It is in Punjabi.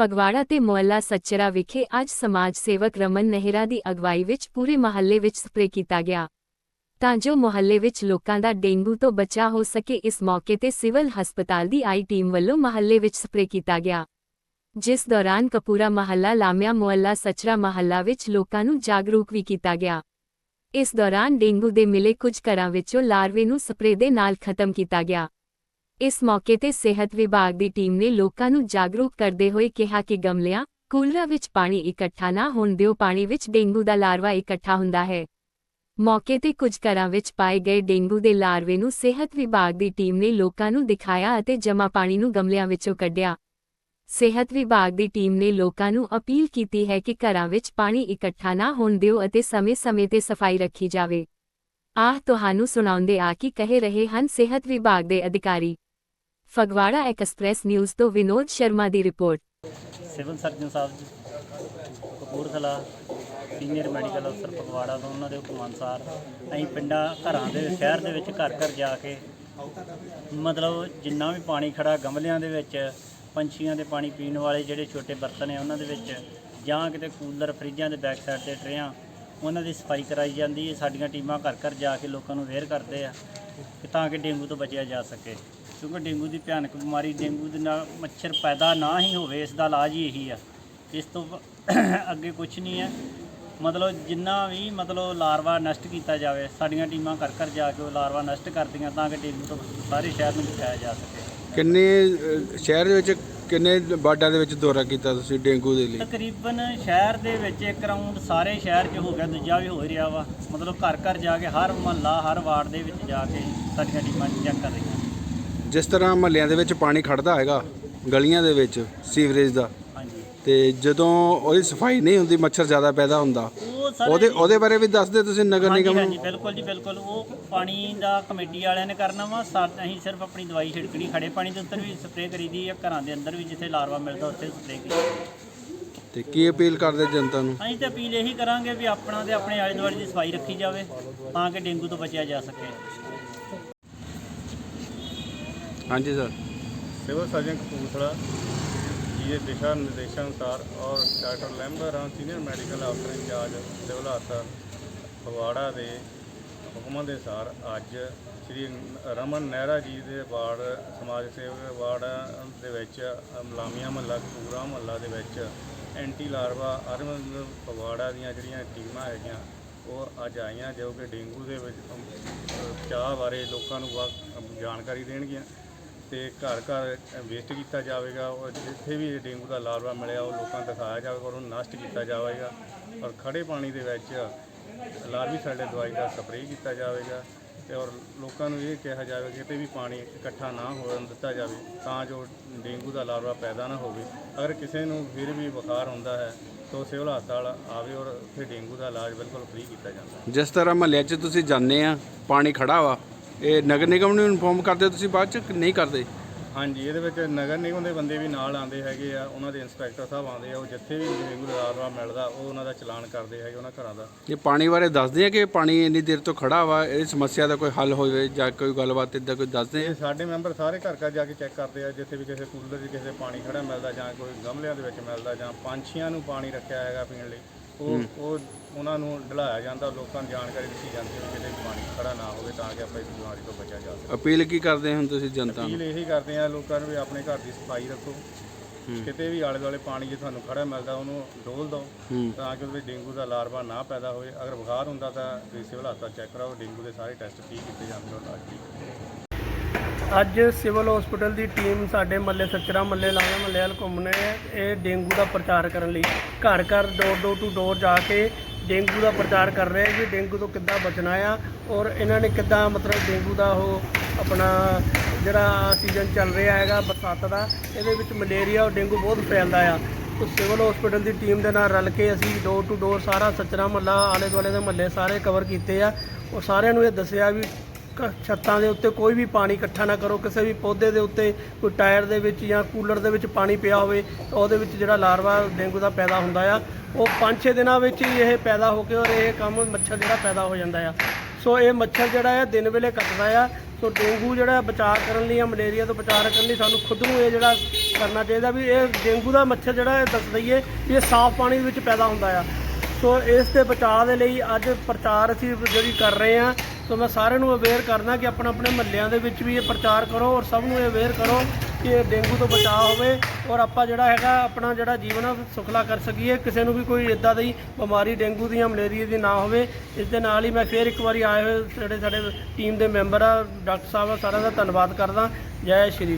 ਫਗਵਾੜਾ ਤੇ ਮੁਹੱਲਾ ਸੱਚਰਾ ਵਿਖੇ ਅੱਜ ਸਮਾਜ ਸੇਵਕ ਰਮਨ ਨਹਿਰਾ ਦੀ ਅਗਵਾਈ ਵਿੱਚ ਪੂਰੇ ਮਹੱਲੇ ਵਿੱਚ ਸਪਰੇਅ ਕੀਤਾ ਗਿਆ। ਤਾਂ ਜੋ ਮੁਹੱਲੇ ਵਿੱਚ ਲੋਕਾਂ ਦਾ ਡੇਂਗੂ ਤੋਂ ਬਚਾਅ ਹੋ ਸਕੇ, ਇਸ ਮੌਕੇ ਤੇ ਸਿਵਲ ਹਸਪਤਾਲ ਦੀ ਆਈ ਟੀਮ ਵੱਲੋਂ ਮਹੱਲੇ ਵਿੱਚ ਸਪਰੇਅ ਕੀਤਾ ਗਿਆ। ਜਿਸ ਦੌਰਾਨ ਕਪੂਰਾ ਮਹੱਲਾ, ਲਾਮਿਆ ਮੁਹੱਲਾ, ਸੱਚਰਾ ਮਹੱਲਾ ਵਿੱਚ ਲੋਕਾਂ ਨੂੰ ਜਾਗਰੂਕ ਵੀ ਕੀਤਾ ਗਿਆ। ਇਸ ਦੌਰਾਨ ਡੇਂਗੂ ਦੇ ਮਿਲੇ ਕੁਝ ਘਰਾਂ ਵਿੱਚੋਂ ਲਾਰਵੇ ਨੂੰ ਸਪਰੇਅ ਦੇ ਨਾਲ ਖਤਮ ਕੀਤਾ ਗਿਆ। ਇਸ ਮੌਕੇ ਤੇ ਸਿਹਤ ਵਿਭਾਗ ਦੀ ਟੀਮ ਨੇ ਲੋਕਾਂ ਨੂੰ ਜਾਗਰੂਕ ਕਰਦੇ ਹੋਏ ਕਿਹਾ ਕਿ ਗਮਲਿਆਂ, ਕੂਲਰਾਂ ਵਿੱਚ ਪਾਣੀ ਇਕੱਠਾ ਨਾ ਹੋਣ ਦਿਓ, ਪਾਣੀ ਵਿੱਚ ਡੇਂਗੂ ਦਾ ਲਾਰਵਾ ਇਕੱਠਾ ਹੁੰਦਾ ਹੈ। ਮੌਕੇ ਤੇ ਕੁਝ ਘਰਾਂ ਵਿੱਚ ਪਾਏ ਗਏ ਡੇਂਗੂ ਦੇ ਲਾਰਵੇ ਨੂੰ ਸਿਹਤ ਵਿਭਾਗ ਦੀ ਟੀਮ ਨੇ ਲੋਕਾਂ ਨੂੰ ਦਿਖਾਇਆ ਅਤੇ ਜਮ੍ਹਾਂ ਪਾਣੀ ਨੂੰ ਗਮਲਿਆਂ ਵਿੱਚੋਂ ਕੱਢਿਆ। ਸਿਹਤ ਵਿਭਾਗ ਦੀ ਟੀਮ ਨੇ ਲੋਕਾਂ ਨੂੰ ਅਪੀਲ ਕੀਤੀ ਹੈ ਕਿ ਘਰਾਂ ਵਿੱਚ ਪਾਣੀ ਇਕੱਠਾ ਨਾ ਹੋਣ ਦਿਓ ਅਤੇ ਸਮੇਂ-ਸਮੇਂ ਤੇ ਸਫ਼ਾਈ ਰੱਖੀ ਜਾਵੇ। ਆਹ ਤੁਹਾਨੂੰ ਸੁਣਾਉਂਦੇ ਆ ਕਿ ਕਹਿ ਰਹੇ ਹਨ ਸਿਹਤ ਵਿਭਾਗ ਦੇ ਅਧਿਕਾਰੀ। ਫਗਵਾੜਾ ਐਕਸਪ੍ਰੈਸ ਨਿਊਜ਼ ਤੋਂ ਵਿਨੋਦ ਸ਼ਰਮਾ ਦੀ ਰਿਪੋਰਟ। ਸਿਵਲ ਸਰਜਨ ਸਾਹਿਬ ਜੀ, ਕਪੂਰਥਲਾ ਸੀਨੀਅਰ ਮੈਡੀਕਲ ਅਫਸਰ ਫਗਵਾੜਾ ਤੋਂ ਉਹਨਾਂ ਦੇ ਹੁਕਮ ਅਨੁਸਾਰ ਅਸੀਂ ਪਿੰਡਾਂ, ਘਰਾਂ ਦੇ, ਸ਼ਹਿਰ ਦੇ ਵਿੱਚ ਘਰ ਘਰ ਜਾ ਕੇ ਮਤਲਬ ਜਿੰਨਾ ਵੀ ਪਾਣੀ ਖੜਾ ਗਮਲਿਆਂ ਦੇ ਵਿੱਚ, ਪੰਛੀਆਂ ਦੇ ਪਾਣੀ ਪੀਣ ਵਾਲੇ ਜਿਹੜੇ ਛੋਟੇ ਬਰਤਨ ਹੈ ਉਹਨਾਂ ਦੇ ਵਿੱਚ ਜਾਂ ਕਿਤੇ ਕੂਲਰ ਫਰਿੱਜਾਂ ਦੇ ਬੈਕ ਸਾਈਡ ਤੇ ਟਰੇਆਂ, ਉਹਨਾਂ ਦੀ ਸਫ਼ਾਈ ਕਰਾਈ ਜਾਂਦੀ ਹੈ, ਸਾਡੀਆਂ ਟੀਮਾਂ ਘਰ ਘਰ ਜਾ ਕੇ ਲੋਕਾਂ ਨੂੰ ਅਵੇਅਰ ਕਰਦੇ ਆ ਕਿ ਤਾਂ ਕਿ ਡੇਂਗੂ ਤੋਂ ਬਚਿਆ ਜਾ ਸਕੇ। ਕਿਉਂਕਿ ਡੇਂਗੂ ਦੀ ਭਿਆਨਕ ਬਿਮਾਰੀ ਡੇਂਗੂ ਦੇ ਨਾਲ ਮੱਛਰ ਪੈਦਾ ਨਾ ਹੀ ਹੋਵੇ ਇਸ ਦਾ ਇਲਾਜ ਹੀ ਇਹੀ ਆ। ਇਸ ਤੋਂ ਅੱਗੇ ਕੁਝ ਨਹੀਂ ਹੈ। ਮਤਲਬ ਜਿੰਨਾ ਵੀ ਮਤਲਬ ਲਾਰਵਾ ਨਸ਼ਟ ਕੀਤਾ ਜਾਵੇ ਸਾਡੀਆਂ ਟੀਮਾਂ ਘਰ ਘਰ ਜਾ ਕੇ ਉਹ ਲਾਰਵਾ ਨਸ਼ਟ ਕਰਦੀਆਂ ਤਾਂ ਕਿ ਡੇਂਗੂ ਤੋਂ ਸਾਰੇ ਸ਼ਹਿਰ ਨੂੰ ਬਚਾਇਆ ਜਾ ਸਕੇ। ਕਿੰਨੇ ਅਹ, ਸ਼ਹਿਰ ਦੇ ਵਿੱਚ ਕਿੰਨੇ ਵਾਰਡਾਂ ਦੇ ਵਿੱਚ ਦੌਰਾ ਕੀਤਾ ਤੁਸੀਂ ਡੇਂਗੂ ਦੇ ਲਈ? ਤਕਰੀਬਨ ਸ਼ਹਿਰ ਦੇ ਵਿੱਚ ਇੱਕ ਰਾਊਂਡ ਸਾਰੇ ਸ਼ਹਿਰ 'ਚ ਹੋ ਗਿਆ ਦੂਜਾ ਵੀ ਹੋ ਹੀ ਰਿਹਾ ਵਾ। ਮਤਲਬ ਘਰ ਘਰ ਜਾ ਕੇ ਹਰ ਮੁਹੱਲਾ ਹਰ ਵਾਰਡ ਦੇ ਵਿੱਚ ਜਾ ਕੇ ਸਾਡੀਆਂ ਟੀਮਾਂ ਚੈੱਕ ਕਰ ਰਹੀਆਂ। ਜਿਸ ਤਰ੍ਹਾਂ ਮਹੱਲਿਆਂ ਦੇ ਵਿੱਚ ਪਾਣੀ ਖੜਦਾ ਹੈਗਾ ਗਲੀਆਂ ਦੇ ਵਿੱਚ ਸੀਵਰੇਜ ਦਾ ਹਾਂਜੀ ਤੇ ਜਦੋਂ ਉਹਦੀ ਸਫ਼ਾਈ ਨਹੀਂ ਹੁੰਦੀ ਮੱਛਰ ਜ਼ਿਆਦਾ ਪੈਦਾ ਹੁੰਦਾ ਉਹ ਸਾਰੇ ਉਹਦੇ ਉਹਦੇ ਬਾਰੇ ਵੀ ਦੱਸ ਦਿਓ ਤੁਸੀਂ ਨਗਰ ਹਾਂਜੀ ਨਿਗਮ ਹਾਂਜੀ ਬਿਲਕੁਲ ਜੀ ਬਿਲਕੁਲ। ਉਹ ਪਾਣੀ ਦਾ ਕਮੇਟੀ ਵਾਲਿਆਂ ਨੇ ਕਰਨਾ ਵਾ ਸਾ- ਅਸੀਂ ਸਿਰਫ ਆਪਣੀ ਦਵਾਈ ਛਿੜਕਣੀ ਖੜੇ ਪਾਣੀ ਦੇ ਉੱਤੇ ਵੀ ਸਪਰੇਅ ਕਰੀਦੀ ਹੈ ਘਰਾਂ ਦੇ ਅੰਦਰ ਵੀ ਜਿੱਥੇ ਲਾਰਵਾ ਮਿਲਦਾ ਉੱਥੇ ਸਪਰੇਅ ਕਰੀ ਤੇ ਕੀ ਅਪੀਲ ਕਰਦੇ ਜਨਤਾ ਨੂੰ? ਅਸੀਂ ਤਾਂ ਅਪੀਲ ਇਹੀ ਕਰਾਂਗੇ ਵੀ ਆਪਣਾ ਤੇ ਆਪਣੇ ਆਲੇ ਦੁਆਲੇ ਦੀ ਸਫ਼ਾਈ ਰੱਖੀ ਜਾਵੇ ਤਾਂ ਕਿ ਡੇਂਗੂ ਤੋਂ ਬਚਿਆ ਜਾ ਸਕੇ। ਹਾਂਜੀ ਸਰ। ਸਿਵਲ ਸਰਜਨ ਕਪੂਰਥਲਾ ਜੀ ਦੇ ਦਿਸ਼ਾ ਨਿਰਦੇਸ਼ਾਂ ਅਨੁਸਾਰ ਔਰ doctor Lamber Ram senior medical ਅਫਸਰ ਇੰਚਾਰਜ ਸਿਵਲ ਹਸਪਤਾਲ ਫਗਵਾੜਾ ਦੇ ਹੁਕਮਾਂ ਦੇ ਅਨੁਸਾਰ ਅੱਜ ਸ੍ਰੀ ਰਮਨ ਨਹਿਰਾ ਜੀ ਦੇ ਵਾਰਡ ਸਮਾਜ ਸੇਵਕ ਵਾਰਡ ਦੇ ਵਿੱਚ ਲਾਮੀਆਂ ਮਹੱਲਾ ਕਪੂਰਾ ਮਹੱਲਾ ਦੇ ਵਿੱਚ ਐਂਟੀ ਲਾਰਵਾ ਅਰਮਨ ਫਗਵਾੜਾ ਦੀਆਂ ਜਿਹੜੀਆਂ ਟੀਮਾਂ ਹੈਗੀਆਂ ਉਹ ਅੱਜ ਆਈਆਂ ਜੋ ਕਿ ਡੇਂਗੂ ਦੇ ਵਿੱਚ ਅਮ, ਅ, ਚਾਹ ਬਾਰੇ ਲੋਕਾਂ ਨੂੰ ਵਾ- ਜਾਣਕਾਰੀ ਦੇਣਗੀਆਂ। ਤੇ ਘਰ ਘਰ ਵੇਸਟ ਕੀਤਾ ਜਾਵੇਗਾ, ਔਰ ਜਿੱਥੇ ਵੀ ਡੇਂਗੂ ਦਾ ਲਾਰਵਾ ਮਿਲਿਆ, ਉਹ ਲੋਕਾਂ ਦਿਖਾਇਆ ਜਾਵੇਗਾ, ਔਰ ਉਹਨੂੰ ਨਸ਼ਟ ਕੀਤਾ ਜਾਵੇਗਾ, ਔਰ ਖੜੇ ਪਾਣੀ ਦੇ ਵਿੱਚ ਲਾਰਵੀ ਸਾਡੇ ਦਵਾਈ ਦਾ ਸਪਰੇਅ ਕੀਤਾ ਜਾਵੇਗਾ, ਤੇ ਔਰ ਲੋਕਾਂ ਨੂੰ ਇਹ ਕਿਹਾ ਜਾਵੇ ਕਿ ਕਿਤੇ ਵੀ ਪਾਣੀ ਇਕੱਠਾ ਨਾ ਹੋਣ ਦਿੱਤਾ ਜਾਵੇ, ਤਾਂ ਜੋ ਡੇਂਗੂ ਦਾ ਲਾਰਵਾ ਪੈਦਾ ਨਾ ਹੋਵੇ। ਅਗਰ ਕਿਸੇ ਨੂੰ ਫਿਰ ਵੀ ਬੁਖਾਰ ਹੁੰਦਾ ਹੈ, ਤਾਂ ਉਹ ਸਿਵਲ ਹਸਪਤਾਲ ਆਵੇ ਔਰ ਉੱਥੇ ਡੇਂਗੂ ਦਾ ਇਲਾਜ ਬਿਲਕੁਲ ਫ੍ਰੀ ਕੀਤਾ ਜਾਂਦਾ ਜਿਸ ਤਰ੍ਹਾਂ ਮਹੱਲੇ 'ਚ ਤੁਸੀਂ ਜਾਂਦੇ ਆ, ਪਾਣੀ ਖੜਾ ਵਾ ਇਹ ਨਗਰ ਨਿਗਮ ਨੂੰ ਇਨਫੋਰਮ ਕਰਦੇ ਹੋ ਤੁਸੀਂ ਬਾਅਦ 'ਚ ਕਿ ਨਹੀਂ ਕਰਦੇ? ਹਾਂਜੀ ਇਹਦੇ ਵਿੱਚ ਨਗਰ ਨਿਗਮ ਦੇ ਬੰਦੇ ਵੀ ਨਾਲ ਆਉਂਦੇ ਹੈਗੇ ਆ ਉਹਨਾਂ ਦੇ ਇੰਸਪੈਕਟਰ ਸਾਹਿਬ ਆਉਂਦੇ ਆ ਉਹ ਜਿੱਥੇ ਵੀ ਲਾਰਵਾ ਮਿਲਦਾ ਉਹ ਉਹਨਾਂ ਦਾ ਚਲਾਨ ਕਰਦੇ ਹੈਗੇ ਉਹਨਾਂ ਘਰਾਂ ਦਾ। ਇਹ ਪਾਣੀ ਬਾਰੇ ਦੱਸਦੇ ਆ ਕਿ ਪਾਣੀ ਇੰਨੀ ਦੇਰ ਤੋਂ ਖੜਾ ਵਾ ਇਹ ਸਮੱਸਿਆ ਦਾ ਕੋਈ ਹੱਲ ਹੋਵੇ ਜਾਂ ਕੋਈ ਗੱਲਬਾਤ ਇਦਾਂ ਕੋਈ ਦੱਸਦੇ ਆ? ਇਹ ਸਾਡੇ ਮੈਂਬਰ ਸਾਰੇ ਘਰ ਘਰ ਜਾ ਕੇ ਚੈੱਕ ਕਰਦੇ ਆ ਜਿੱਥੇ ਵੀ ਕਿਸੇ ਕੂਲਰ 'ਚ ਕਿਸੇ ਪਾਣੀ ਖੜਾ ਮਿਲਦਾ ਜਾਂ ਕੋਈ ਗਮਲਿਆਂ ਦੇ ਵਿੱਚ ਮਿਲਦਾ ਜਾਂ ਪੰਛੀਆਂ ਨੂੰ ਪਾਣੀ ਰੱਖਿਆ ਹੈਗਾ ਪੀਣ ਲਈ ਉਹ ਉਹ ਉਹਨਾਂ ਨੂੰ ਢਲਾਇਆ ਜਾਂਦਾ ਲੋਕਾਂ ਨੂੰ ਜਾਣਕਾਰੀ ਦਿੱਤੀ ਜਾਂਦੀ ਹੈ ਵੀ ਕਿਤੇ ਹੋਵੇ ਤਾਂ ਕਿ ਆਪਾਂ ਇਸ ਬਿਮਾਰੀ ਤੋਂ ਬਚਿਆ ਜਾ ਸਕੇ। ਅਪੀਲ ਕੀ ਕਰਦੇ ਹੁਣ ਤੁਸੀਂ ਜਨਤਾ ਨੂੰ? ਅਪੀਲ ਇਹੀ ਕਰਦੇ ਆ ਲੋਕਾਂ ਨੂੰ ਵੀ ਆਪਣੇ ਘਰ ਦੀ ਸਫ਼ਾਈ ਰੱਖੋ। ਕਿਤੇ ਵੀ ਆਲੇ ਦੁਆਲੇ ਪਾਣੀ ਜੇ ਤੁਹਾਨੂੰ ਖੜਾ ਮਿਲਦਾ ਉਹਨੂੰ ਡੋਲ ਦਿਓ ਹੂੰ। ਤਾਂ ਕਿ ਉਹਦੇ ਡੇਂਗੂ ਦਾ ਲਾਰਵਾ ਨਾ ਪੈਦਾ ਹੋਵੇ। ਅਗਰ ਬੁਖਾਰ ਹੁੰਦਾ ਤਾਂ ਤੁਸੀਂ ਸਿਵਲ ਹਸਪਤਾਲ ਚੈੱਕ ਕਰਾਓ ਡੇਂਗੂ ਦੇ ਸਾਰੇ ਟੈਸਟ ਠੀਕ ਕੀਤੇ ਜਾਂਦੇ ਔਰ ਇਲਾਜ ਠੀਕ ਅੱਜ ਸਿਵਲ ਹਸਪੀਟਲ ਦੀ ਟੀਮ ਸਾਡੇ ਮੱਲੇ ਸੱਚਰਾ ਮੱਲੇ ਲਾਇਆ ਮੱਲੇ ਵਾਲ ਘੁੰਮਣੇ ਇਹ ਡੇਂਗੂ ਦਾ ਪ੍ਰਚਾਰ ਕਰਨ ਲਈ ਘਰ ਘਰ ਡੋਰ ਡੋਰ ਟੂ ਡੋਰ ਜਾ ਕੇ ਡੇਂਗੂ ਦਾ ਪ੍ਰਚਾਰ ਕਰ ਰਹੇ ਕਿ ਡੇਂਗੂ ਤੋਂ ਕਿੱਦਾਂ ਬਚਣਾ ਆ ਔਰ ਇਹਨਾਂ ਨੇ ਕਿੱਦਾਂ ਮਤਲਬ ਡੇਂਗੂ ਦਾ ਉਹ ਆਪਣਾ ਜਿਹੜਾ ਸੀਜ਼ਨ ਚੱਲ ਰਿਹਾ ਹੈਗਾ ਬਰਸਾਤ ਦਾ, ਇਹਦੇ ਵਿੱਚ ਮਲੇਰੀਆ ਔਰ ਡੇਂਗੂ ਬਹੁਤ ਫੈਲਦਾ ਆ। ਤੋ ਸਿਵਲ ਹਸਪੀਟਲ ਦੀ ਟੀਮ ਦੇ ਨਾਲ ਰਲ ਕੇ ਅਸੀਂ ਡੋਰ ਟੂ ਡੋਰ ਸਾਰਾ ਸੱਚਰਾ ਮੱਲਾ ਆਲੇ ਦੁਆਲੇ ਦੇ ਮੱਲੇ ਸਾਰੇ ਕਵਰ ਕੀਤੇ ਆ। ਔਰ ਸਾਰਿਆਂ ਨੂੰ ਇਹ ਦੱਸਿਆ ਵੀ ਕ- ਛੱਤਾਂ ਦੇ ਉੱਤੇ ਕੋਈ ਵੀ ਪਾਣੀ ਇਕੱਠਾ ਨਾ ਕਰੋ, ਕਿਸੇ ਵੀ ਪੌਦੇ ਦੇ ਉੱਤੇ ਕੋਈ ਟਾਇਰ ਦੇ ਵਿੱਚ ਜਾਂ ਕੂਲਰ ਦੇ ਵਿੱਚ ਪਾਣੀ ਪਿਆ ਹੋਵੇ ਤਾਂ ਉਹਦੇ ਵਿੱਚ ਜਿਹੜਾ ਲਾਰਵਾ ਡੇਂਗੂ ਦਾ ਪੈਦਾ ਹੁੰਦਾ ਆ। ਉਹ 5-6 ਦਿਨਾਂ ਵਿੱਚ ਹੀ ਇਹ ਪੈਦਾ ਹੋ ਕੇ ਔਰ ਇਹ ਕੰਮ ਮੱਛਰ ਜਿਹੜਾ ਪੈਦਾ ਹੋ ਜਾਂਦਾ ਆ। ਸੋ ਇਹ ਮੱਛਰ ਜਿਹੜਾ ਆ, ਦਿਨ ਵੇਲੇ ਕੱਟਦਾ ਆ। ਸੋ ਡੇਂਗੂ ਜਿਹੜਾ ਬਚਾਅ ਕਰਨ ਲਈ ਜਾਂ ਮਲੇਰੀਆ ਤੋਂ ਬਚਾਅ ਕਰਨ ਲਈ ਸਾਨੂੰ ਖੁਦ ਨੂੰ ਇਹ ਜਿਹੜਾ ਕਰਨਾ ਚਾਹੀਦਾ ਵੀ ਇਹ ਡੇਂਗੂ ਦਾ ਮੱਛਰ ਜਿਹੜਾ ਇਹ ਦੱਸ ਦਈਏ ਵੀ ਇਹ ਸਾਫ਼ ਪਾਣੀ ਦੇ ਵਿੱਚ ਪੈਦਾ ਹੁੰਦਾ ਆ। ਸੋ ਇਸ ਦੇ ਬਚਾਅ ਦੇ ਲਈ ਅੱਜ ਪ੍ਰਚਾਰ ਅਸੀਂ ਜਿਹੜੀ ਕਰ ਰਹੇ ਹਾਂ ਸੋ ਮੈਂ ਸਾਰਿਆਂ ਨੂੰ ਅਵੇਅਰ ਕਰਨਾ ਕਿ ਆਪਣਾ ਆਪਣੇ ਮਹੱਲਿਆਂ ਦੇ ਵਿੱਚ ਵੀ ਇਹ ਪ੍ਰਚਾਰ ਕਰੋ ਔਰ ਸਭ ਨੂੰ ਇਹ ਅਵੇਅਰ ਕਰੋ ਕਿ ਡੇਂਗੂ ਤੋਂ ਬਚਾਅ ਹੋਵੇ ਔਰ ਆਪਾਂ ਜਿਹੜਾ ਹੈਗਾ ਆਪਣਾ ਜਿਹੜਾ ਜੀਵਨ ਆ, ਸੁਖਲਾ ਕਰ ਸਕੀਏ। ਕਿਸੇ ਨੂੰ ਵੀ ਕੋਈ ਇਦਾਂ ਦੀ ਬਿਮਾਰੀ, ਡੇਂਗੂ ਦੀ ਜਾਂ ਮਲੇਰੀਆ ਦੀ ਨਾ ਹੋਵੇ। ਇਸ ਦੇ ਨਾਲ ਹੀ ਮੈਂ ਫੇਰ ਇੱਕ ਵਾਰੀ ਆਏ ਹੋਏ ਜਿਹੜੇ ਸਾਡੇ ਟੀਮ ਦੇ ਮੈਂਬਰ ਆ, ਡਾਕਟਰ ਸਾਹਿਬ ਆ, ਸਾਰਿਆਂ ਦਾ ਧੰਨਵਾਦ ਕਰਦਾ। ਜੈ ਸ਼੍ਰੀ